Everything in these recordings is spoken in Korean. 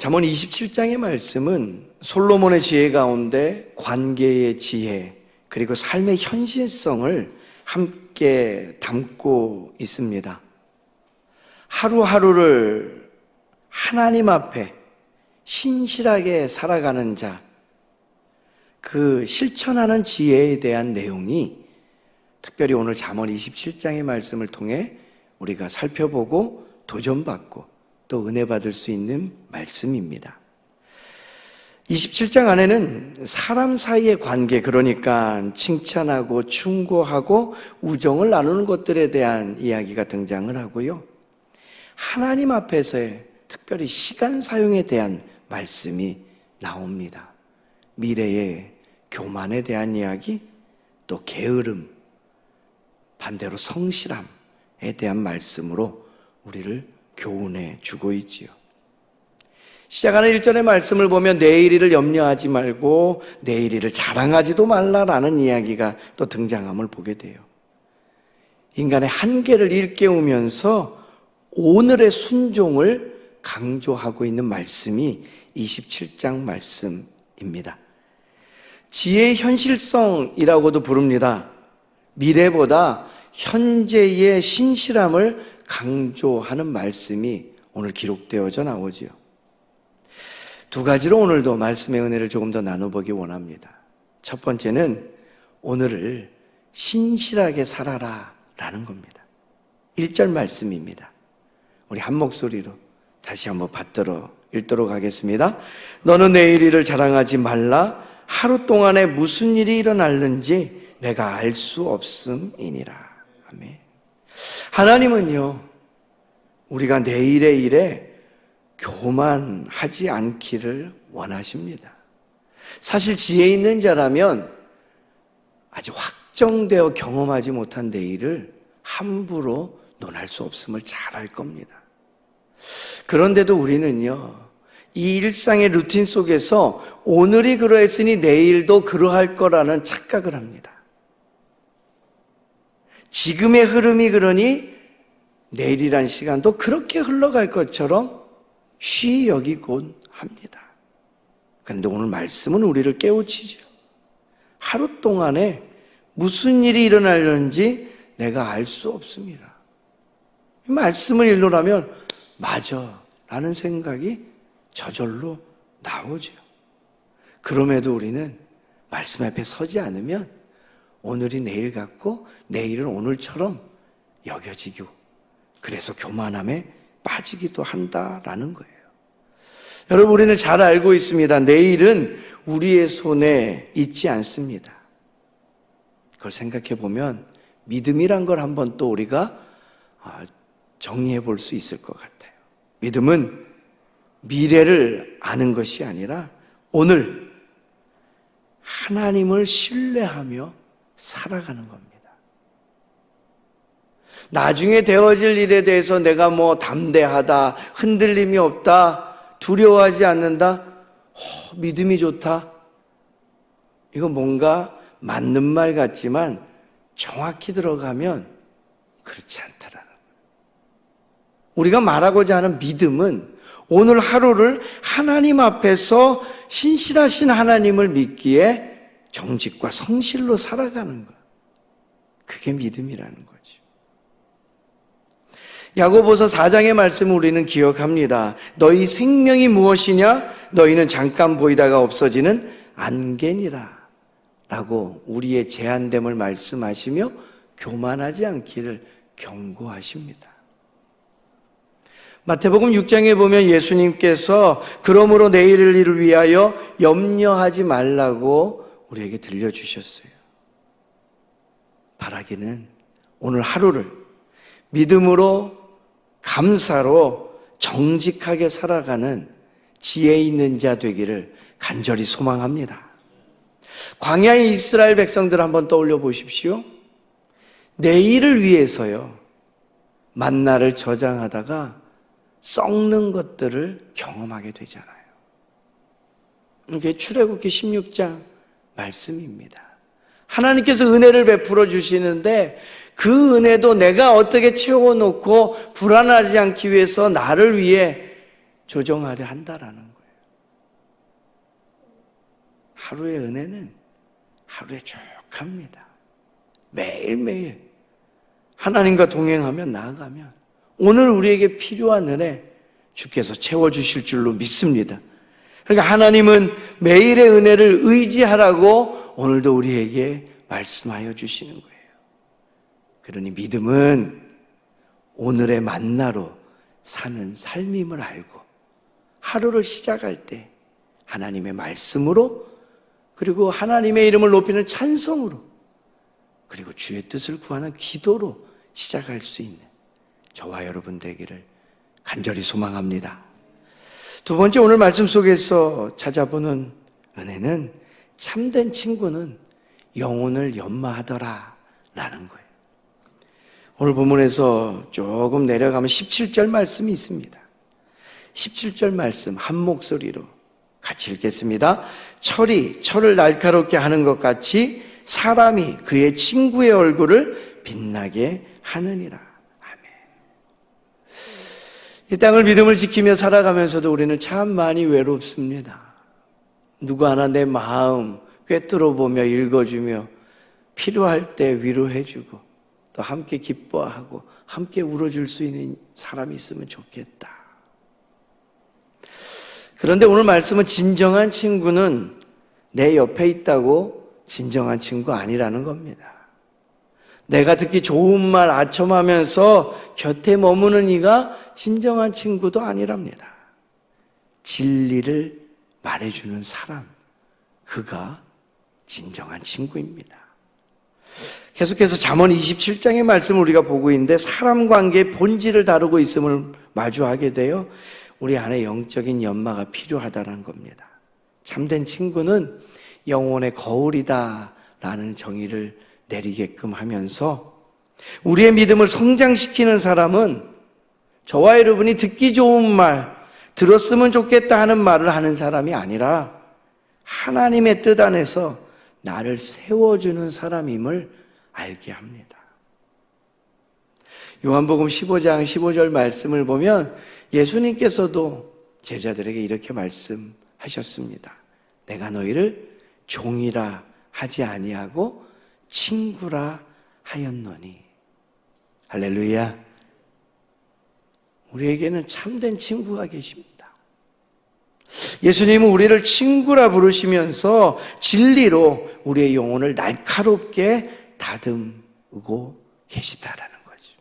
잠언 27장의 말씀은 솔로몬의 지혜 가운데 관계의 지혜 그리고 삶의 현실성을 함께 담고 있습니다. 하루하루를 하나님 앞에 신실하게 살아가는 자, 그 실천하는 지혜에 대한 내용이 특별히 오늘 잠언 27장의 말씀을 통해 우리가 살펴보고 도전받고 또 은혜 받을 수 있는 말씀입니다. 27장 안에는 사람 사이의 관계, 그러니까 칭찬하고 충고하고 우정을 나누는 것들에 대한 이야기가 등장을 하고요. 하나님 앞에서의 특별히 시간 사용에 대한 말씀이 나옵니다. 미래의 교만에 대한 이야기, 또 게으름, 반대로 성실함에 대한 말씀으로 우리를 교훈해 주고 있지요. 시작하는 1절의 말씀을 보면 내일 일을 염려하지 말고 내일 일을 자랑하지도 말라라는 이야기가 또 등장함을 보게 돼요. 인간의 한계를 일깨우면서 오늘의 순종을 강조하고 있는 말씀이 27장 말씀입니다. 지혜의 현실성이라고도 부릅니다. 미래보다 현재의 신실함을 강조하는 말씀이 오늘 기록되어져 나오지요. 두 가지로 오늘도 말씀의 은혜를 조금 더 나눠보기 원합니다. 첫 번째는 오늘을 신실하게 살아라 라는 겁니다. 1절 말씀입니다. 우리 한 목소리로 다시 한번 받들어 읽도록 하겠습니다. 너는 내일 일을 자랑하지 말라. 하루 동안에 무슨 일이 일어날는지 내가 알 수 없음이니라. 아멘. 하나님은요, 우리가 내일의 일에 교만하지 않기를 원하십니다. 사실 지혜 있는 자라면 아직 확정되어 경험하지 못한 내일을 함부로 논할 수 없음을 잘 알 겁니다. 그런데도 우리는요, 이 일상의 루틴 속에서 오늘이 그러했으니 내일도 그러할 거라는 착각을 합니다. 지금의 흐름이 그러니 내일이란 시간도 그렇게 흘러갈 것처럼 쉬 여기곤 합니다. 그런데 오늘 말씀은 우리를 깨우치죠. 하루 동안에 무슨 일이 일어나려는지 내가 알 수 없습니다. 이 말씀을 읽노라면 맞아 라는 생각이 저절로 나오죠. 그럼에도 우리는 말씀 앞에 서지 않으면 오늘이 내일 같고 내일은 오늘처럼 여겨지고 그래서 교만함에 빠지기도 한다라는 거예요. 여러분 우리는 잘 알고 있습니다. 내일은 우리의 손에 있지 않습니다. 그걸 생각해 보면 믿음이란 걸 한번 또 우리가 아, 정리해 볼 수 있을 것 같아요. 믿음은 미래를 아는 것이 아니라 오늘 하나님을 신뢰하며 살아가는 겁니다. 나중에 되어질 일에 대해서 내가 뭐 담대하다, 흔들림이 없다, 두려워하지 않는다, 어, 믿음이 좋다. 이거 뭔가 맞는 말 같지만 정확히 들어가면 그렇지 않다라는. 우리가 말하고자 하는 믿음은 오늘 하루를 하나님 앞에서 신실하신 하나님을 믿기에 정직과 성실로 살아가는 것. 그게 믿음이라는 거죠. 야고보서 4장의 말씀을 우리는 기억합니다. 너희 생명이 무엇이냐? 너희는 잠깐 보이다가 없어지는 안개니라. 라고 우리의 제한됨을 말씀하시며 교만하지 않기를 경고하십니다. 마태복음 6장에 보면 예수님께서 그러므로 내일을 일을 위하여 염려하지 말라고 우리에게 들려주셨어요. 바라기는 오늘 하루를 믿음으로 감사로 정직하게 살아가는 지혜 있는 자 되기를 간절히 소망합니다. 광야의 이스라엘 백성들 한번 떠올려 보십시오. 내일을 위해서요. 만나를 저장하다가 썩는 것들을 경험하게 되잖아요. 이게 출애굽기 16장 말씀입니다. 하나님께서 은혜를 베풀어 주시는데 그 은혜도 내가 어떻게 채워놓고 불안하지 않기 위해서 나를 위해 조정하려 한다라는 거예요. 하루의 은혜는 하루에 족합니다. 매일매일 하나님과 동행하며 나아가면 오늘 우리에게 필요한 은혜 주께서 채워주실 줄로 믿습니다. 그러니까 하나님은 매일의 은혜를 의지하라고 오늘도 우리에게 말씀하여 주시는 거예요. 그러니 믿음은 오늘의 만나로 사는 삶임을 알고 하루를 시작할 때 하나님의 말씀으로 그리고 하나님의 이름을 높이는 찬송으로 그리고 주의 뜻을 구하는 기도로 시작할 수 있는 저와 여러분 되기를 간절히 소망합니다. 두 번째 오늘 말씀 속에서 찾아보는 은혜는 참된 친구는 영혼을 연마하더라 라는 거예요. 오늘 본문에서 조금 내려가면 17절 말씀이 있습니다. 17절 말씀 한 목소리로 같이 읽겠습니다. 철이 철을 날카롭게 하는 것 같이 사람이 그의 친구의 얼굴을 빛나게 하느니라. 이 땅을 믿음을 지키며 살아가면서도 우리는 참 많이 외롭습니다. 누구 하나 내 마음 꿰뚫어 보며 읽어주며 필요할 때 위로해주고 또 함께 기뻐하고 함께 울어줄 수 있는 사람이 있으면 좋겠다. 그런데 오늘 말씀은 진정한 친구는 내 옆에 있다고 진정한 친구 아니라는 겁니다. 내가 듣기 좋은 말 아첨하면서 곁에 머무는 이가 진정한 친구도 아니랍니다. 진리를 말해주는 사람, 그가 진정한 친구입니다. 계속해서 잠언 27장의 말씀을 우리가 보고 있는데 사람 관계의 본질을 다루고 있음을 마주하게 되어 우리 안에 영적인 연마가 필요하다는 겁니다. 참된 친구는 영혼의 거울이다라는 정의를 내리게끔 하면서 우리의 믿음을 성장시키는 사람은 저와 여러분이 듣기 좋은 말, 들었으면 좋겠다 하는 말을 하는 사람이 아니라 하나님의 뜻 안에서 나를 세워주는 사람임을 알게 합니다. 요한복음 15장 15절 말씀을 보면 예수님께서도 제자들에게 이렇게 말씀하셨습니다. 내가 너희를 종이라 하지 아니하고 친구라 하였노니. 할렐루야. 우리에게는 참된 친구가 계십니다. 예수님은 우리를 친구라 부르시면서 진리로 우리의 영혼을 날카롭게 다듬고 계시다라는 거죠.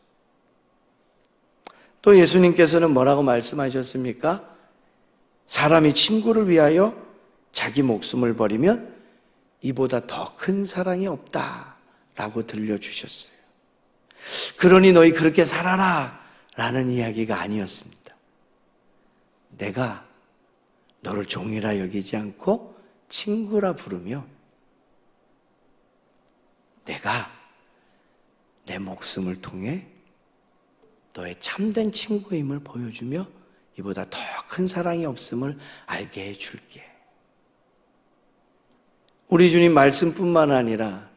또 예수님께서는 뭐라고 말씀하셨습니까? 사람이 친구를 위하여 자기 목숨을 버리면 이보다 더 큰 사랑이 없다 라고 들려주셨어요. 그러니 너희 그렇게 살아라 라는 이야기가 아니었습니다. 내가 너를 종이라 여기지 않고 친구라 부르며 내가 내 목숨을 통해 너의 참된 친구임을 보여주며 이보다 더 큰 사랑이 없음을 알게 해줄게. 우리 주님 말씀뿐만 아니라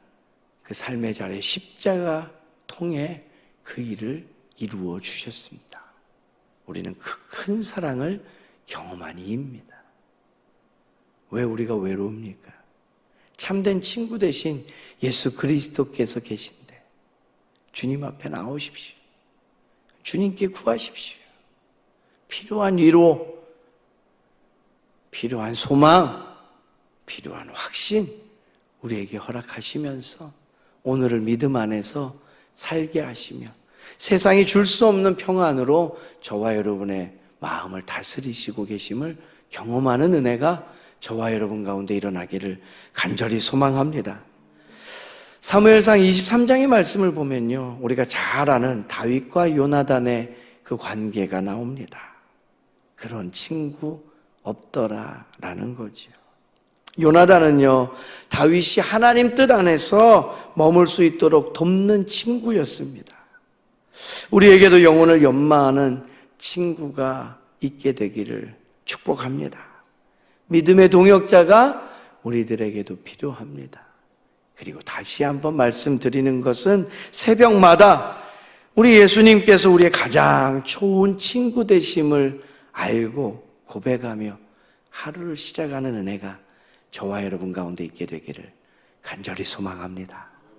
그 삶의 자리에 십자가 통해 그 일을 이루어 주셨습니다. 우리는 그 큰 사랑을 경험한 이입니다. 왜 우리가 외로웁니까? 참된 친구 대신 예수 그리스도께서 계신데 주님 앞에 나오십시오. 주님께 구하십시오. 필요한 위로, 필요한 소망, 필요한 확신 우리에게 허락하시면서 오늘을 믿음 안에서 살게 하시며 세상이 줄 수 없는 평안으로 저와 여러분의 마음을 다스리시고 계심을 경험하는 은혜가 저와 여러분 가운데 일어나기를 간절히 소망합니다. 사무엘상 23장의 말씀을 보면요. 우리가 잘 아는 다윗과 요나단의 그 관계가 나옵니다. 그런 친구 없더라라는 거죠. 요나단은요, 다윗이 하나님 뜻 안에서 머물 수 있도록 돕는 친구였습니다. 우리에게도 영혼을 연마하는 친구가 있게 되기를 축복합니다. 믿음의 동역자가 우리들에게도 필요합니다. 그리고 다시 한번 말씀드리는 것은 새벽마다 우리 예수님께서 우리의 가장 좋은 친구 되심을 알고 고백하며 하루를 시작하는 은혜가 저와 여러분 가운데 있게 되기를 간절히 소망합니다.